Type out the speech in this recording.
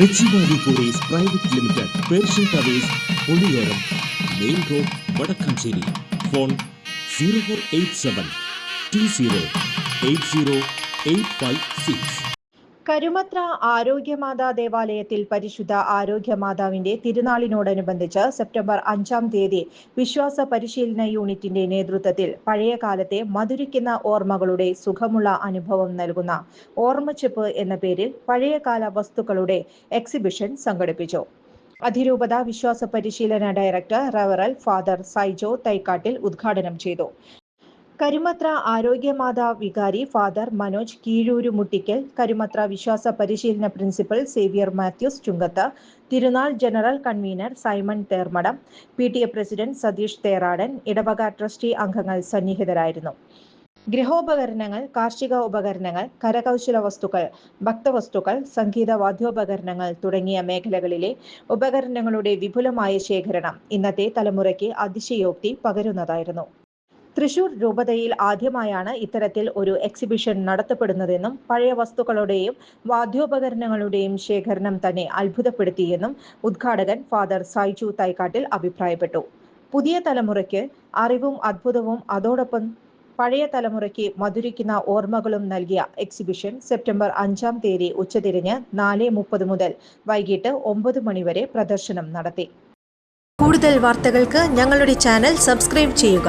Richie valley Kuries private limited Persian towers Poliyoram main road Wadakkanchery. Phone zero four eight seven two zero eight zero eight five six. Karumathra Arogyamatha ദേവാലയത്തിൽ പരിശുദ്ധ ആരോഗ്യമാതാവിന്റെ തിരുനാളിനോടനുബന്ധിച്ച് September അഞ്ചാം തീയതി വിശ്വാസ പരിശീലന യൂണിറ്റിന്റെ നേതൃത്വത്തിൽ പഴയകാലത്തെ മധുരിക്കുന്ന ഓർമ്മകളുടെ സുഖമുള്ള അനുഭവം നൽകുന്ന ഓർമ്മച്ചെപ്പ് എന്ന പേരിൽ പഴയകാല വസ്തുക്കളുടെ എക്സിബിഷൻ സംഘടിപ്പിച്ചു. അതിരൂപത വിശ്വാസ പരിശീലന ഡയറക്ടർ റവറൽ ഫാദർ സൈജോ തൈക്കാട്ടിൽ ഉദ്ഘാടനം ചെയ്തു. കരുമത്ര ആരോഗ്യമാതാ വികാരി ഫാദർ മനോജ് കീഴൂരു മുട്ടിക്കൽ കരുമത്ര വിശ്വാസ പരിശീലന principal Xavier Mathews Chunkath Thirunal general convener Simon Thermadam P T A president Satheesh Theradan ഇടവക ട്രസ്റ്റി അംഗങ്ങൾ സന്നിഹിതരായിരുന്നു. ഗൃഹോപകരണങ്ങൾ കാർഷിക ഉപകരണങ്ങൾ കരകൗശല വസ്തുക്കൾ ഭക്തവസ്തുക്കൾ സംഗീത വാദ്യോപകരണങ്ങൾ തുടങ്ങിയ മേഖലകളിലെ ഉപകരണങ്ങളുടെ വിപുലമായ ശേഖരണം ഇന്നത്തെ തലമുറയ്ക്ക് അതിശയോക്തി പകരുന്നതായിരുന്നു. തൃശൂർ രൂപതയിൽ ആദ്യമായാണ് ഇത്തരത്തിൽ ഒരു എക്സിബിഷൻ നടത്തപ്പെടുന്നതെന്നും പഴയ വസ്തുക്കളുടെയും വാദ്യോപകരണങ്ങളുടെയും ശേഖരണം തന്നെ അത്ഭുതപ്പെടുത്തിയെന്നും ഉദ്ഘാടകൻ ഫാദർ സായിജു തൈക്കാട്ടിൽ അഭിപ്രായപ്പെട്ടു. പുതിയ തലമുറയ്ക്ക് അറിവും അത്ഭുതവും അതോടൊപ്പം പഴയ തലമുറയ്ക്ക് മധുരിക്കുന്ന ഓർമ്മകളും നൽകിയ എക്സിബിഷൻ സെപ്റ്റംബർ അഞ്ചാം തീയതി ഉച്ചതിരിഞ്ഞ് നാല് മുപ്പത് മുതൽ വൈകിട്ട് ഒമ്പത് മണിവരെ പ്രദർശനം നടത്തി. കൂടുതൽ വാർത്തകൾക്ക് ഞങ്ങളുടെ ചാനൽ സബ്സ്ക്രൈബ് ചെയ്യുക.